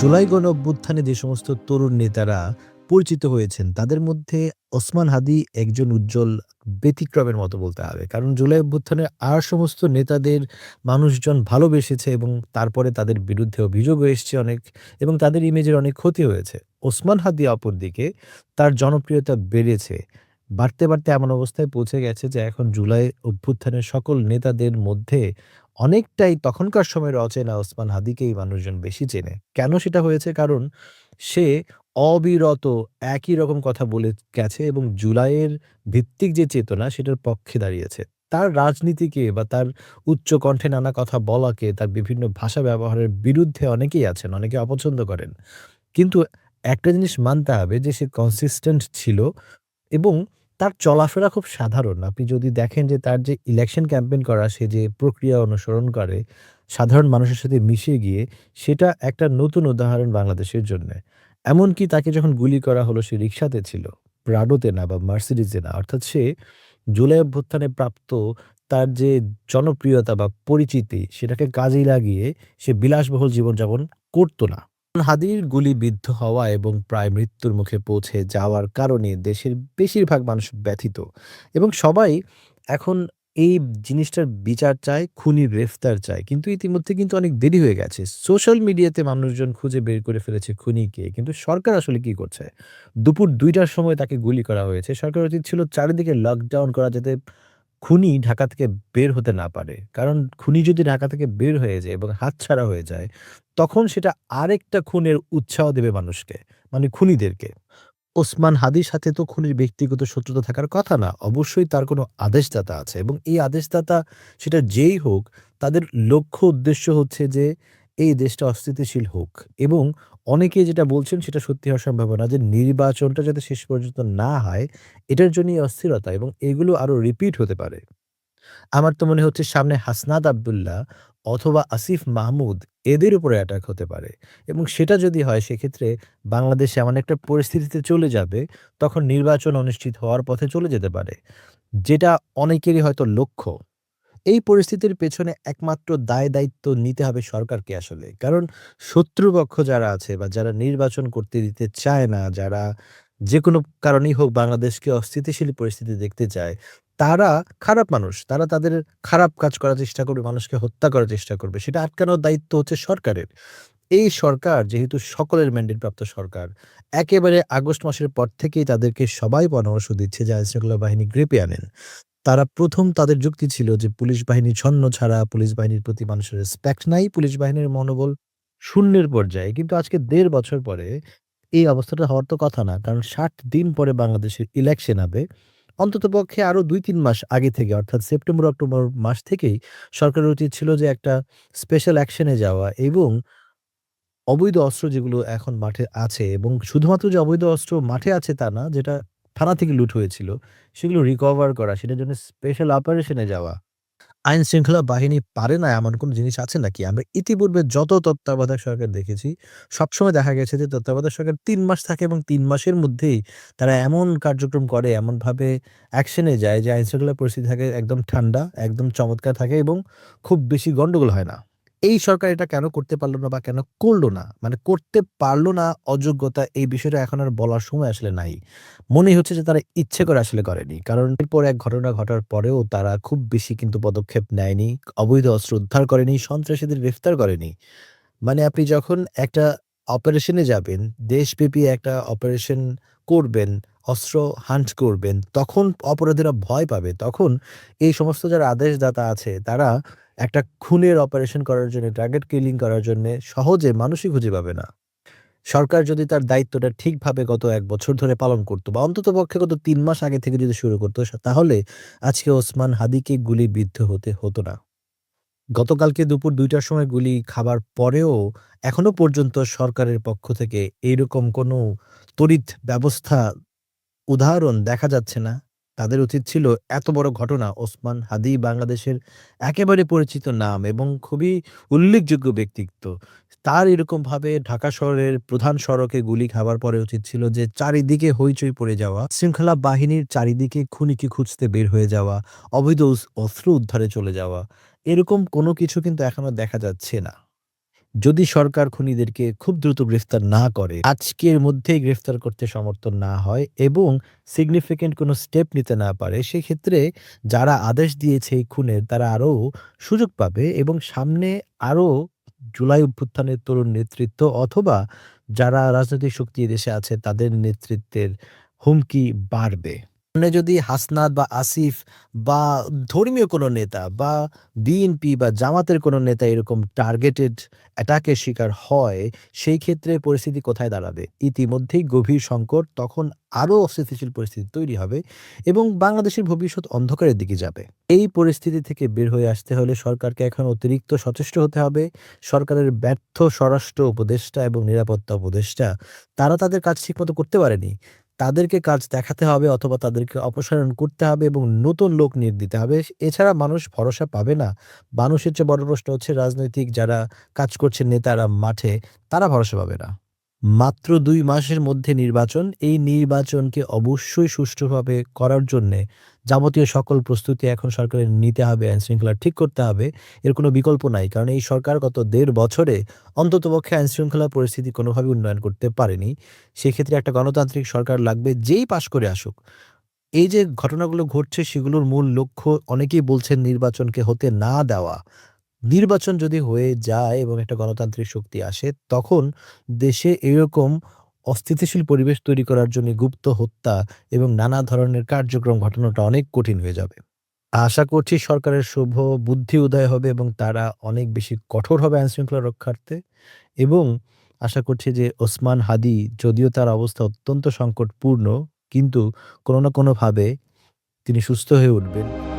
জুলাই গণ অভ্যুত্থানে যে সমস্ত তরুণ নেতারা পরিচিত হয়েছেন, তাদের মধ্যে ওসমান হাদি একজন উজ্জ্বল ব্যতিক্রমের মতো বলতে হবে। কারণ জুলাই অভ্যুত্থানের আর সমস্ত নেতাদের মানুষজন ভালোবেসেছে এবং তারপরে তাদের বিরুদ্ধে অভিযোগও এসছে অনেক এবং তাদের ইমেজের অনেক ক্ষতি হয়েছে। ওসমান হাদি অপরদিকে তার জনপ্রিয়তা বেড়েছে। বাড়তে, বাড়তে এমন অবস্থায় পৌঁছে গেছে যে এখন জুলাই অভ্যুত্থানের সকল নেতাদের মধ্যে অনেকটাই তখনকার সময়ের অচেনা ওসমান হাদিকেই মানুষজন বেশি চেনে। কেন সেটা হয়েছে? কারণ সে অবিরত একই রকম কথা বলে গেছে এবং জুলাইয়ের ভিত্তিক যে চেতনা সেটার পক্ষে দাঁড়িয়েছে। তার রাজনীতিকে বা তার উচ্চ কণ্ঠে নানা কথা বলাকে, তার বিভিন্ন ভাষা ব্যবহারের বিরুদ্ধে অনেকেই আছেন, অনেকে অপছন্দ করেন। কিন্তু একটা জিনিস মানতে হবে যে সে কনসিস্টেন্ট ছিল এবং তার চলাফেরা খুব সাধারণ। আপনি যদি দেখেন যে তার যে ইলেকশন ক্যাম্পেইন করা, সে যে প্রক্রিয়া অনুসরণ করে, সাধারণ মানুষের সাথে মিশে গিয়ে, সেটা একটা নতুন উদাহরণ বাংলাদেশের জন্যে। এমনকি তাকে যখন গুলি করা হলো, সে রিক্সাতে ছিল। প্রাডোতে না বা মার্সিডিজে না। অর্থাৎ সে জুলাই অভ্যুত্থানে প্রাপ্ত তার যে জনপ্রিয়তা বা পরিচিতি, সেটাকে কাজে লাগিয়ে সে বিলাসবহুল জীবনযাপন করতো না। হাদির গুলিবিদ্ধ হওয়া এবং প্রায় মৃত্যুর মুখে পৌঁছে যাওয়ার কারণে দেশের বেশিরভাগ মানুষ ব্যথিত এবং সবাই এখন এই জিনিসটার বিচার চায়, খুনি গ্রেফতার চায়। কিন্তু ইতিমধ্যে কিন্তু অনেক দেরি হয়ে গেছে। সোশ্যাল মিডিয়াতে মানুষজন খুঁজে বের করে ফেলেছে খুনিকে কিন্তু সরকার আসলে কি করছে? দুপুর দুইটার সময় তাকে গুলি করা হয়েছে। সরকার উচিত ছিল চারিদিকে লকডাউন করা যাতে খুনি ঢাকা থেকে বের হতে না পারে। কারণ খুনি যদি ঢাকা থেকে বের হয়ে যায় এবং হাতছাড়া হয়ে যায়, তখন সেটা আরেকটা খুনের উৎসাহ দেবে মানুষকে, মানে খুনিদেরকে। ওসমান হাদির সাথে তো খুনির ব্যক্তিগত শত্রুতা থাকার কথা না। অবশ্যই তার কোনো আদেশদাতা আছে এবং এই আদেশদাতা সেটা যেই হোক, তাদের লক্ষ্য উদ্দেশ্য হচ্ছে যে এই দেশটা অস্থিতিশীল হোক। এবং অনেকেই যেটা বলছেন সেটা সত্যি হওয়ার সম্ভাবনা যে নির্বাচনটা যাতে শেষ পর্যন্ত না হয়, এটার জন্যই অস্থিরতা এবং এগুলো আরও রিপিট হতে পারে। আমার তো মনে হচ্ছে সামনে হাসনাত আব্দুল্লাহ অথবা আসিফ মাহমুদ এদের উপরে অ্যাটাক হতে পারে। এবং সেটা যদি হয় সেক্ষেত্রে বাংলাদেশ এমন একটা পরিস্থিতিতে চলে যাবে তখন নির্বাচন অনুষ্ঠিত হওয়ার পথে চলে যেতে পারে। যেটা অনেকেরই হয়তো লক্ষ্য। এই পরিস্থিতির পেছনে একমাত্র দায়-দায়িত্ব নিতে হবে সরকারকে আসলে। কারণ শত্রুপক্ষ যারা আছে বা যারা নির্বাচন করতে দিতে চায় না, যারা যে কোনো কারণেই হোক বাংলাদেশকে অস্থিতিশীল পরিস্থিতি দেখতে চায়, তারা খারাপ মানুষ। তারা তাদের খারাপ কাজ করার চেষ্টা করবে, মানুষকে হত্যা করার চেষ্টা করবে। সেটা আটকানোর দায়িত্ব হচ্ছে সরকারের। এই সরকার যেহেতু সকলের ম্যান্ডেট প্রাপ্ত সরকার, একেবারে আগস্ট মাসের পর থেকেই তাদেরকে সবাই পরামর্শ দিচ্ছে যে আইনশৃঙ্খলা বাহিনী গ্রেপে আনেন। তারা প্রথম তাদের যুক্তি ছিল যে পুলিশ বাহিনী ছন্ন ছাড়া, পুলিশ বাহিনীর প্রতি মানুষের রেসপেক্ট নাই, পুলিশ বাহিনীর মনোবল শূন্যের পর্যায়ে। কিন্তু আজকে দেড় বছর পরে এই অবস্থাটা হওয়ার তো কথা না। কারণ ৬০ দিন পরে বাংলাদেশের ইলেকশন হবে। অন্ততপক্ষে আরও দুই তিন মাস আগে থেকে অর্থাৎ সেপ্টেম্বর, অক্টোবর মাস থেকেই সরকারের উচিত ছিল যে একটা স্পেশাল অ্যাকশন যাওয়া এবং অবৈধ অস্ত্র যেগুলো এখন মাঠে আছে এবং শুধুমাত্র যে অবৈধ অস্ত্র মাঠে আছে তা না, যেটা থানা থেকে লুট হয়েছিল, সেগুলো রিকভার করা, সেটার জন্য স্পেশাল অপারেশনে যাওয়া। আইন শৃঙ্খলা বাহিনী পারে না এমন কোন জিনিস আছে নাকি? আমরা ইতিপূর্বে যত তত্ত্বাবধায়ক সরকার দেখেছি, সবসময় দেখা গেছে যে তত্ত্বাবধায়ক সরকার তিন মাস থাকে এবং তিন মাসের মধ্যেই তারা এমন কার্যক্রম করে, এমনভাবে অ্যাকশন যায় যে আইন শৃঙ্খলা পরিস্থিতি থাকে একদম ঠান্ডা, একদম চমৎকার থাকে এবং খুব বেশি গন্ডগোল হয় না। এই সরকার এটা কেন করতে পারল না বা কেন করল না? মানে করতে পারল না অযোগ্যতা এই বিষয়টা এখন আর বলার সময় আসলে নাই। মনে হচ্ছে যে তারা ইচ্ছে করে আসলে করেনি। কারণ এরপর এক ঘটনা ঘটার পরেও তারা খুব বেশি কিন্তু পদক্ষেপ নেয়নি। অবৈধ অস্ত্র উদ্ধার করেনি, সন্ত্রাসীদের গ্রেফতার করেনি। মানে আপনি যখন একটা অপারেশনে যাবেন, দেশব্যাপী একটা অপারেশন করবেন, অস্ত্র হান্ট করবেন, তখন অপরাধীরা ভয় পাবে। তখন এই সমস্ত যারা আদেশদাতা আছে তারা একটা খুনের অপারেশন করার জন্য, টার্গেট কিলিং করার জন্যে সহজে মানুষই খুঁজে পাবে না। সরকার যদি তার দায়িত্বটা ঠিকভাবে গত এক বছর ধরে পালন করত বা অন্ততপক্ষে গত তিন মাস আগে থেকে যদি শুরু করত, তাহলে আজকে ওসমান হাদিকে গুলিবিদ্ধ হতে হতো না। গতকালকে দুপুর দুইটার সময় গুলি খাবার পরেও এখনও পর্যন্ত সরকারের পক্ষ থেকে এইরকম কোনো তড়িৎ ব্যবস্থা উদাহরণ দেখা যাচ্ছে না। তাদের উচিত ছিল এত বড় ঘটনা ওসমান হাদি বাংলাদেশের একেবারে পরিচিত নাম এবং খুবই উল্লেখযোগ্য ব্যক্তিত্ব। তার এরকমভাবে ঢাকা শহরের প্রধান সড়কে গুলি খাবার পরে উচিত ছিল যে চারিদিকে হইচই পড়ে যাওয়া, শৃঙ্খলা বাহিনীর চারিদিকে খুনিকে খুঁজতে বের হয়ে যাওয়া, অবৈধ অস অস্ত্র উদ্ধারে চলে যাওয়া। এরকম কোনো কিছু কিন্তু এখনও দেখা যাচ্ছে না। যদি সরকার খুনিদেরকে খুব দ্রুত গ্রেফতার না করে, আজকের মধ্যেই গ্রেফতার করতে সমর্থন না হয় এবং সিগনিফিকেন্ট কোনো স্টেপ নিতে না পারে, সেক্ষেত্রে যারা আদেশ দিয়েছে এই খুনের তারা আরও সুযোগ পাবে এবং সামনে আরও জুলাই অভ্যুত্থানের তরুণ নেতৃত্ব অথবা যারা রাজনৈতিক শক্তি এদেশে আছে তাদের নেতৃত্বের হুমকি বাড়বে। সামনে যদি হাসনাত বা আসিফ বা ধর্মীয় কোনো নেতা বা বিএনপি বা জামাতের কোনো নেতা এরকম টার্গেটেড অ্যাটাকের শিকার হয়, সেই ক্ষেত্রে পরিস্থিতি কোথায় দাঁড়াবে? ইতিমধ্যেই গভীর সংকট তখন আরও অস্থিতিশীল পরিস্থিতি তৈরি হবে এবং বাংলাদেশের ভবিষ্যৎ অন্ধকারের দিকে যাবে। এই পরিস্থিতি থেকে বের হয়ে আসতে হলে সরকারকে এখন অতিরিক্ত সচেষ্ট হতে হবে। সরকারের ব্যর্থ স্বরাষ্ট্র উপদেষ্টা এবং নিরাপত্তা উপদেষ্টা তারা তাদের কাজ ঠিকমতো করতে পারেনি। তাদেরকে কাজ দেখাতে হবে অথবা তাদেরকে অপসারণ করতে হবে এবং নতুন লোক নিয়োগ দিতে হবে। এছাড়া মানুষ ভরসা পাবে না। মানুষের চেয়ে বড় প্রশ্ন হচ্ছে রাজনৈতিক যারা কাজ করছে নেতারা মাঠে, তারা ভরসা পাবে না। মাত্র দুই মাসের মধ্যে নির্বাচন। এই নির্বাচনকে অবশ্যই সুষ্ঠুভাবে করার জন্যে যাবতীয় সকল প্রস্তুতি এখন সরকারের নিতে হবে, আইনশৃঙ্খলা ঠিক করতে হবে। এর কোনো বিকল্প নাই। কারণ এই সরকার গত দেড় বছরে অন্ততপক্ষে আইনশৃঙ্খলা পরিস্থিতি কোনোভাবে উন্নয়ন করতে পারেনি। সেক্ষেত্রে একটা গণতান্ত্রিক সরকার লাগবে যেই পাশ করে আসুক। এই যে ঘটনাগুলো ঘটছে সেগুলোর মূল লক্ষ্য অনেকেই বলছেন নির্বাচনকে হতে না দেওয়া। নির্বাচন যদি হয়ে যায় এবং একটা গণতান্ত্রিক শক্তি আসে, তখন দেশে এরকম অস্থিতিশীল পরিবেশ তৈরি করার জন্য গুপ্ত হত্যা এবং নানা ধরনের কার্যক্রম ঘটানোটা অনেক কঠিন হয়ে যাবে। আশা করছি সরকারের শুভ বুদ্ধি উদয় হবে এবং তারা অনেক বেশি কঠোর হবে আইনশৃঙ্খলা রক্ষার্থে এবং আশা করছি যে ওসমান হাদি যদিও তার অবস্থা অত্যন্ত সংকটপূর্ণ, কিন্তু কোনো না কোনোভাবে তিনি সুস্থ হয়ে উঠবেন।